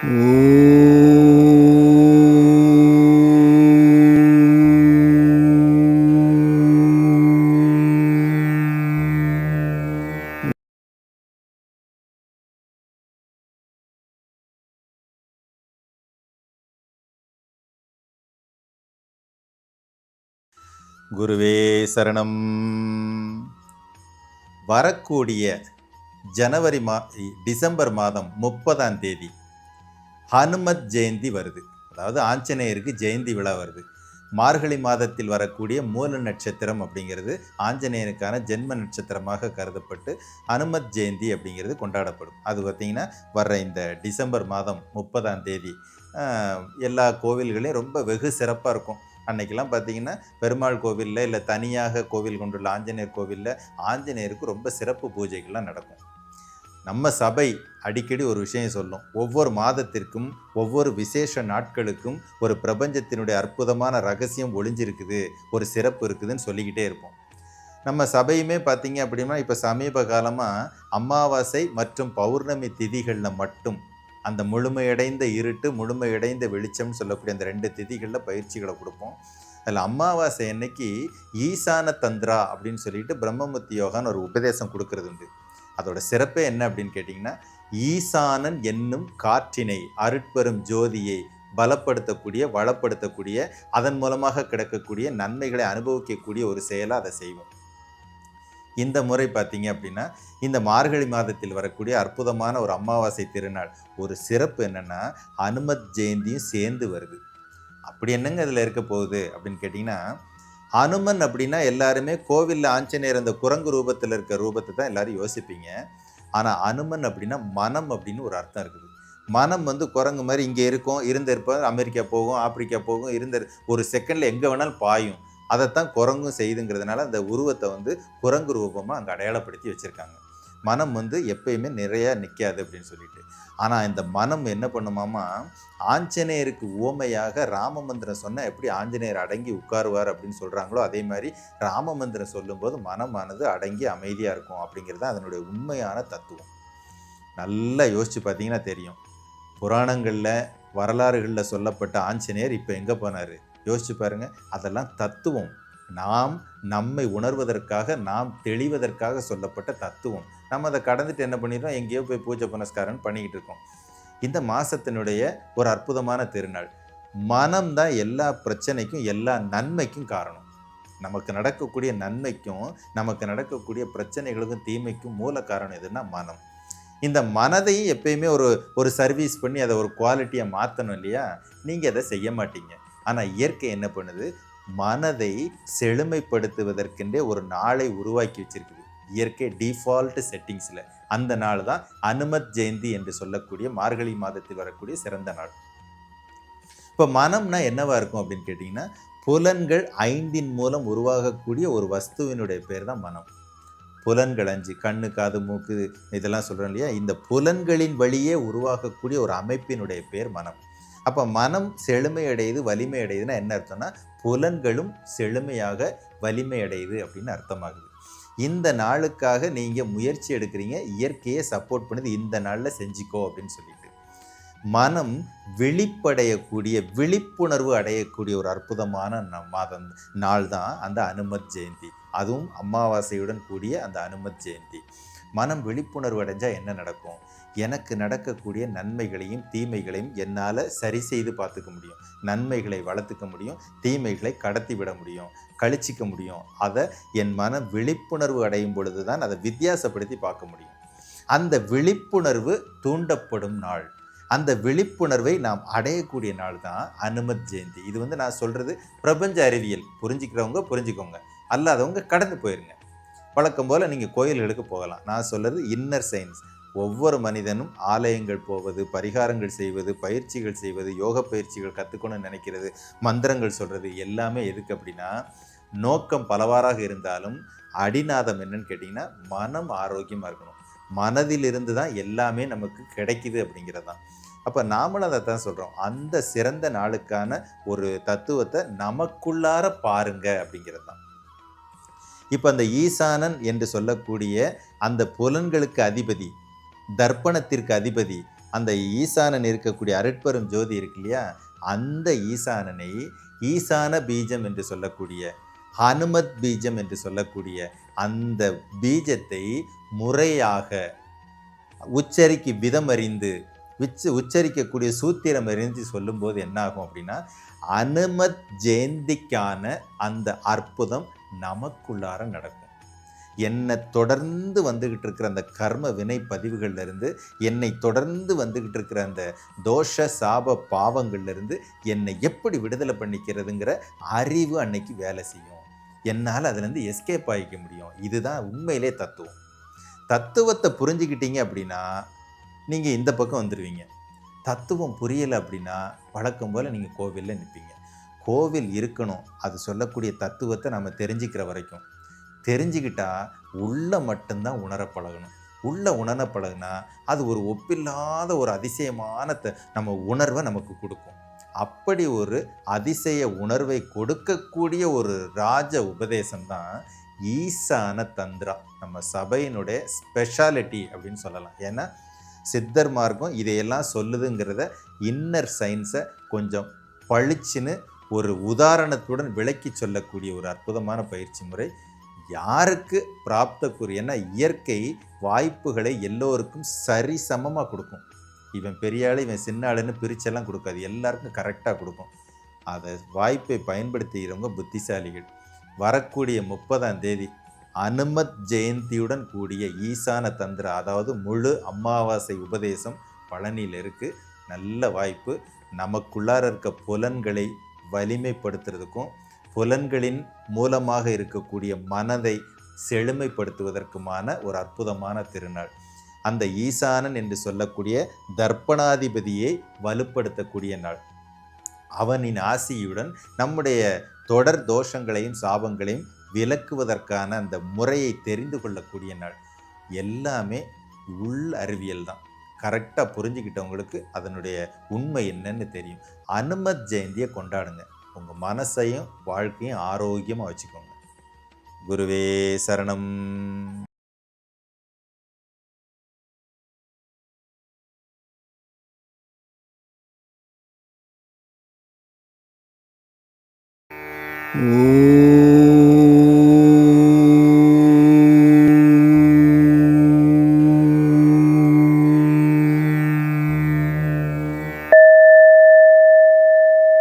குருவே சரணம். வரக்கூடிய ஜனவரி மா டிசம்பர் மாதம் முப்பதாம் தேதி. ஹனுமத் ஜெயந்தி வருது. அதாவது ஆஞ்சநேயருக்கு ஜெயந்தி விழா வருது. மார்கழி மாதத்தில் வரக்கூடிய மூல நட்சத்திரம் அப்படிங்கிறது ஆஞ்சநேயனுக்கான ஜென்ம நட்சத்திரமாக கருதப்பட்டு அனுமத் ஜெயந்தி அப்படிங்கிறது கொண்டாடப்படும். அது பார்த்திங்கன்னா வர்ற இந்த டிசம்பர் மாதம் முப்பதாம் தேதி எல்லா கோவில்களையும் ரொம்ப வெகு சிறப்பாக இருக்கும். அன்னைக்கெல்லாம் பார்த்தீங்கன்னா பெருமாள் கோவிலில் இல்லை தனியாக கோவில் கொண்டுள்ள ஆஞ்சநேயர் கோவிலில் ஆஞ்சநேயருக்கு ரொம்ப சிறப்பு பூஜைகள்லாம் நடக்கும். நம்ம சபை அடிக்கடி ஒரு விஷயம் சொல்லும். ஒவ்வொரு மாதத்திற்கும் ஒவ்வொரு விசேஷ நாட்களுக்கும் ஒரு பிரபஞ்சத்தினுடைய அற்புதமான ரகசியம் ஒளிஞ்சிருக்குது. ஒரு சிறப்பு இருக்குதுன்னு சொல்லிக்கிட்டே இருப்போம். நம்ம சபையுமே பார்த்தீங்க அப்படின்னா இப்போ சமீப காலமாக அமாவாசை மற்றும் பௌர்ணமி திதிகளில் மட்டும் அந்த முழுமையடைந்த இருட்டு முழுமையடைந்த வெளிச்சம்னு சொல்லக்கூடிய அந்த ரெண்டு திதிகளில் பயிற்சிகளை கொடுப்போம். அதில் அமாவாசை அன்னைக்கு ஈசான தந்திரா அப்படின்னு சொல்லிட்டு பிரம்மமுத்தி யோகான்னு ஒரு உபதேசம் கொடுக்கறது உண்டு அதோட சிறப்பே என்ன அப்படின்னு கேட்டிங்கன்னா ஈசானன் என்னும் காற்றினை அருட்பெரும் ஜோதியை பலப்படுத்தக்கூடிய வளப்படுத்தக்கூடிய அதன் மூலமாக கிடைக்கக்கூடிய நன்மைகளை அனுபவிக்கக்கூடிய ஒரு செயலாக அதை செய்வோம். இந்த முறை பார்த்தீங்க அப்படின்னா இந்த மார்கழி மாதத்தில் வரக்கூடிய அற்புதமான ஒரு அமாவாசை திருநாள் ஒரு சிறப்பு என்னென்னா அனுமத் ஜெயந்தியும் சேர்ந்து வருது. அப்படி என்னங்க இதில் இருக்க போகுது அப்படின்னு கேட்டிங்கன்னா அனுமன் அப்படின்னா எல்லாருமே கோவிலில் ஆஞ்சநேயர் அந்த குரங்கு ரூபத்தில் இருக்க ரூபத்தை தான் எல்லாரும் யோசிப்பீங்க. ஆனால் அனுமன் அப்படின்னா மனம் அப்படின்னு ஒரு அர்த்தம் இருக்குது. மனம் வந்து குரங்கு மாதிரி இங்கே இருக்கும் இருந்திருப்பார் அமெரிக்கா போகும் ஆப்பிரிக்கா போகும் இருந்த ஒரு செகண்டில் எங்கே வேணாலும் பாயும். அதைத்தான் குரங்கும் செய்துங்கிறதுனால அந்த உருவத்தை வந்து குரங்கு ரூபமாக அங்கே அடையாளப்படுத்தி வச்சுருக்காங்க. மனம் வந்து எப்பயுமே நிறையா நிற்காது அப்படின்னு சொல்லிட்டு. ஆனால் இந்த மனம் என்ன பண்ணுமாமா ஆஞ்சநேயருக்கு ஓமையாக ராம மந்திரம் சொன்னால் எப்படி ஆஞ்சநேயர் அடங்கி உட்காருவார் அப்படின்னு சொல்கிறாங்களோ அதே மாதிரி ராம மந்திரம் சொல்லும்போது மனமானது அடங்கி அமைதியாக இருக்கும் அப்படிங்கிறது தான் அதனுடைய உண்மையான தத்துவம். நல்லா யோசித்து பார்த்தீங்கன்னா தெரியும். புராணங்களில் வரலாறுகளில் சொல்லப்பட்ட ஆஞ்சநேயர் இப்போ எங்கே போனார்? யோசிச்சு பாருங்கள் அதெல்லாம் தத்துவம். நாம் நம்மை உணர்வதற்காக நாம் தெளிவதற்காக சொல்லப்பட்ட தத்துவம். நம்ம அதை கடந்துட்டு என்ன பண்ணிடுறோம்? எங்கேயோ போய் பூஜை புனஸ்காரம் பண்ணிக்கிட்டு இருக்கோம். இந்த மாதத்தினுடைய ஒரு அற்புதமான திருநாள். மனம்தான் எல்லா பிரச்சனைக்கும் எல்லா நன்மைக்கும் காரணம். நமக்கு நடக்கக்கூடிய நன்மைக்கும் நமக்கு நடக்கக்கூடிய பிரச்சனைகளுக்கும் தீமைக்கும் மூல காரணம் எதுன்னா மனம். இந்த மனதையும் எப்பயுமே ஒரு ஒரு சர்வீஸ் பண்ணி அதை ஒரு குவாலிட்டியை மாற்றணும் இல்லையா? நீங்கள் அதை செய்ய மாட்டீங்க. ஆனால் இயற்கை என்ன பண்ணுது? மனதை செழுமைப்படுத்துவதற்கென்றே ஒரு நாளை உருவாக்கி வச்சிருக்குது. இயற்கை டிஃபால்ட் செட்டிங்ஸில் அந்த நாள் தான் அனுமத் ஜெயந்தி என்று சொல்லக்கூடிய மார்கழி மாதத்தில் வரக்கூடிய சிறந்த நாள். இப்போ மனம்னா என்னவா இருக்கும் அப்படின்னு கேட்டிங்கன்னா புலன்கள் ஐந்தின் மூலம் உருவாகக்கூடிய ஒரு வஸ்துவினுடைய பேர் தான் மனம். புலன்கள் அஞ்சு கண்ணு காது மூக்கு இதெல்லாம் சொல்கிறோம் இல்லையா? இந்த புலன்களின் வழியே உருவாகக்கூடிய ஒரு அமைப்பினுடைய பேர் மனம். அப்போ மனம் செழுமை அடையுது வலிமை அடையுதுன்னா என்ன அர்த்தம்னா புலன்களும் செழுமையாக வலிமை அடையுது அப்படின்னு அர்த்தமாகுது. இந்த நாளுக்காக நீங்கள் முயற்சி எடுக்கிறீங்க இயற்கையை சப்போர்ட் பண்ணுது இந்த நாளில் செஞ்சுக்கோ அப்படின்னு சொல்லிட்டு. மனம் விழிப்படையக்கூடிய விழிப்புணர்வு அடையக்கூடிய ஒரு அற்புதமான ந- மாதம் நாள் தான் அந்த அனுமத் ஜெயந்தி. அதுவும் அமாவாசையுடன் கூடிய அந்த அனுமத் ஜெயந்தி. மனம் விழிப்புணர்வு அடைஞ்சால் என்ன நடக்கும்? எனக்கு நடக்கக்கூடிய நன்மைகளையும் தீமைகளையும் என்னால் சரி செய்து பார்த்துக்க முடியும். நன்மைகளை வளர்த்துக்க முடியும். தீமைகளை கடத்தி விட முடியும். கழிச்சிக்க முடியும். அதை என் மனம் விழிப்புணர்வு அடையும் பொழுது தான் அதை வித்தியாசப்படுத்தி பார்க்க முடியும். அந்த விழிப்புணர்வு தூண்டப்படும் நாள். அந்த விழிப்புணர்வை நாம் அடையக்கூடிய நாள் தான் அனுமத் ஜெயந்தி. இது வந்து நான் சொல்கிறது பிரபஞ்ச அறிவியல். புரிஞ்சுக்கிறவங்க புரிஞ்சுக்கோங்க. அல்லாதவங்க கடந்து போயிருங்க. வழக்கம் போல் நீங்கள் கோயில்களுக்கு போகலாம். நான் சொல்கிறது இன்னர் சயின்ஸ் ஒவ்வொரு மனிதனும் ஆலயங்கள் போவது பரிகாரங்கள் செய்வது பயிற்சிகள் செய்வது யோக பயிற்சிகள் கற்றுக்கணும்னு நினைக்கிறது மந்திரங்கள் சொல்கிறது எல்லாமே எதுக்கு அப்படின்னா நோக்கம் பலவாறாக இருந்தாலும் அடிநாதம் என்னன்னு கேட்டிங்கன்னா மனம் ஆரோக்கியமாக இருக்கணும். மனதிலிருந்து தான் எல்லாமே நமக்கு கிடைக்குது அப்படிங்கிறது தான். அப்போ நாமளும் அதை தான் சொல்கிறோம் அந்த சிறந்த நாளுக்கான ஒரு தத்துவத்தை நமக்குள்ளார பாருங்க அப்படிங்கிறது தான். இப்போ அந்த ஈசானன் என்று சொல்லக்கூடிய அந்த புலன்களுக்கு அதிபதி தர்ப்பணத்திற்கு அதிபதி அந்த ஈசானன் இருக்கக்கூடிய அருட்பெரும் ஜோதி இருக்கு இல்லையா? அந்த ஈசானனை ஈசான பீஜம் என்று சொல்லக்கூடிய ஹனுமத் பீஜம் என்று சொல்லக்கூடிய அந்த பீஜத்தை முறையாக உச்சரிக்கு விதம் அறிந்து உச்ச உச்சரிக்கக்கூடிய சூத்திரம் அறிந்து சொல்லும்போது என்னாகும் அப்படின்னா அனுமத் ஜெயந்திக்கான அந்த அற்புதம் நமக்குள்ளார நடக்கும். என்னை தொடர்ந்து வந்துகிட்டு இருக்கிற அந்த கர்ம வினை பதிவுகள்லேருந்து என்னை தொடர்ந்து வந்துகிட்டு இருக்கிற அந்த தோஷ சாப பாவங்கள்லேருந்து என்னை எப்படி விடுதலை பண்ணிக்கிறதுங்கிற அறிவு அன்னைக்கு வேலை செய்யும். என்னால் அதுலேருந்து எஸ்கேப் ஆகிக்க முடியும். இதுதான் உண்மையிலே தத்துவம். தத்துவத்தை புரிஞ்சுக்கிட்டீங்க அப்படின்னா நீங்கள் இந்த பக்கம் வந்துடுவீங்க தத்துவம் புரியலை அப்படின்னா வழக்கம் போல் நீங்கள் கோவிலில் நிற்பீங்க கோவில் இருக்கணும். அது சொல்லக்கூடிய தத்துவத்தை நம்ம தெரிஞ்சுக்கிற வரைக்கும். தெரிஞ்சுக்கிட்டா உள்ளே மட்டும்தான் உணர பழகணும். உள்ளே உணர பழகுனா அது ஒரு ஒப்பில்லாத ஒரு அதிசயமான த நம்ம உணர்வை நமக்கு கொடுக்கும். அப்படி ஒரு அதிசய உணர்வை கொடுக்கக்கூடிய ஒரு ராஜ உபதேசம் தான் ஈசான தந்திரா. நம்ம சபையினுடைய ஸ்பெஷாலிட்டி அப்படின்னு சொல்லலாம். ஏன்னா சித்தர் மார்க்கம் இதையெல்லாம் சொல்லுதுங்கிறத இன்னர் சயின்ஸை கொஞ்சம் பளிச்சுன்னு ஒரு உதாரணத்துடன் விளக்கி சொல்லக்கூடிய ஒரு அற்புதமான பயிற்சி முறை. யாருக்கு பிராப்தக்குரிய ஏன்னா இயற்கை வாய்ப்புகளை எல்லோருக்கும் சரி சமமாக கொடுக்கும். இவன் பெரிய ஆள் இவன் சின்ன ஆளுன்னு பிரிச்செல்லாம் கொடுக்காது. எல்லாருக்கும் கரெக்டாக கொடுக்கும். அதை வாய்ப்பை பயன்படுத்துகிறவங்க புத்திசாலிகள். வரக்கூடிய முப்பதாம் தேதி அனுமத் ஜெயந்தியுடன் கூடிய ஈசான தந்திர அதாவது முழு அமாவாசை உபதேசம் பழனியில் இருக்குது நல்ல வாய்ப்பு. நமக்குள்ளார இருக்க புலன்களை வலிமைப்படுத்துறதுக்கும் புலன்களின் மூலமாக இருக்கக்கூடிய மனதை செழுமைப்படுத்துவதற்குமான ஒரு அற்புதமான திருநாள். அந்த ஈசானன் என்று சொல்லக்கூடிய தர்ப்பணாதிபதியை வலுப்படுத்தக்கூடிய நாள். அவனின் ஆசியுடன் நம்முடைய தொடர் தோஷங்களையும் சாபங்களையும் விலக்குவதற்கான அந்த முறையை தெரிந்து கொள்ளக்கூடிய நாள். எல்லாமே உள் அறிவியல் தான் கரெக்டாக புரிஞ்சுக்கிட்டவங்களுக்கு அதனுடைய உண்மை என்னன்னு தெரியும். அனுமத் ஜெயந்தியை கொண்டாடுங்க. உங்கள் மனசையும் வாழ்க்கையும் ஆரோக்கியமாக வச்சுக்கோங்க. குருவே சரணம். ஓம்